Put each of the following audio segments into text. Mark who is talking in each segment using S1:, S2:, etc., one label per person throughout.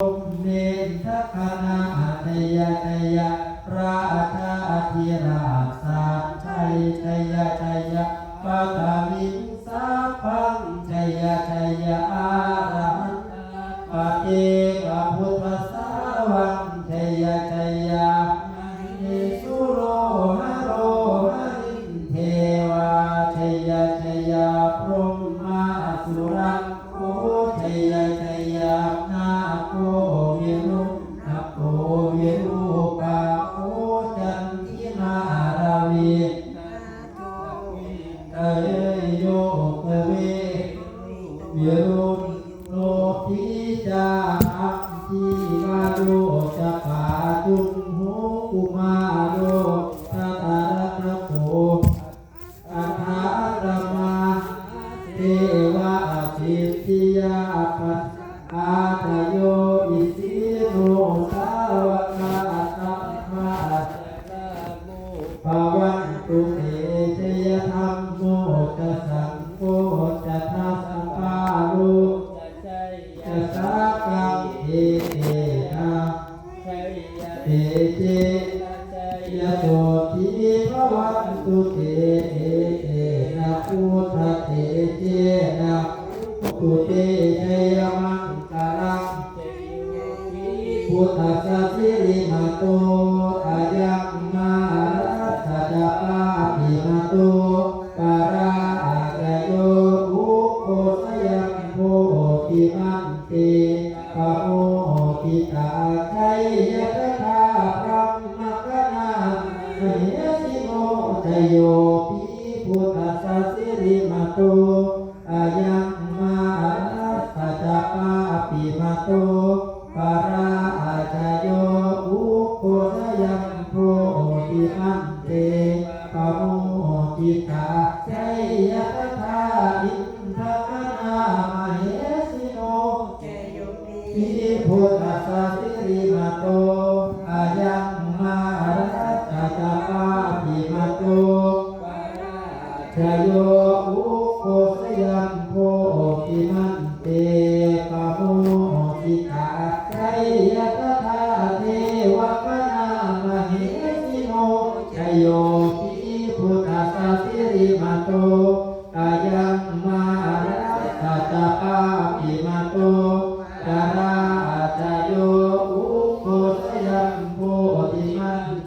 S1: เนทคณาเทยเทยราชาธิราชาชัยชัยชัยปัตวิงสาพังชัยชัยอารันปฏิกพุทธสาวังชัยชัยเยสุโรหะโรหะรินเทวาชัยชัยพรหมาสุรังโคชัย วิรูปาโคจันทินาราวีเอยโยกเววิรุณโลภิจา วันตุเตชยธรรมโมจสังโฆจะทัสสะปาลุจะสากังเอเตนะเตเจยะโสทิภวันตุเตเอเอาปิมาโตปาราอากะโยอุโคสยังโพธิมันเตปะโมทิตาไทยยะตถาพระมกนาเฮสิโนทโยปิพุทธสัสสิริมาโตอายังมารัตถะปาปิมาโตปารา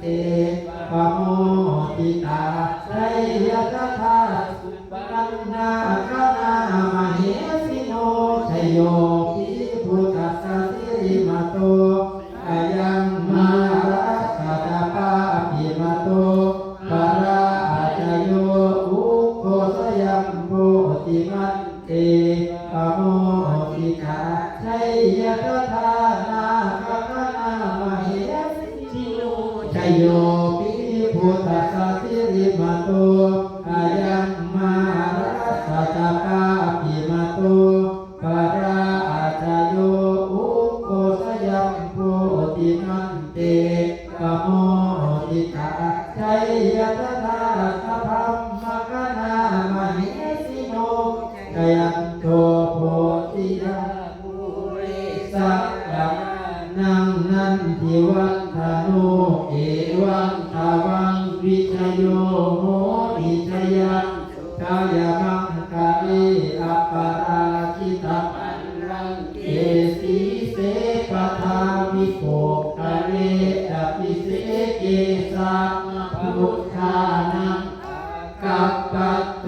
S1: ติปโมทิตาไรยตถาสุปันนาคานามเหสิโนชโย ริมาโตอายังมา นังนันทิวัฒโนเอวังทาวังวิชโยโหอิชยังกายมังกะเออัปปาราคิตาปันรังเกสีเสปทามิโกกะเรอภิเสเกสะพุทธานังกัปปัต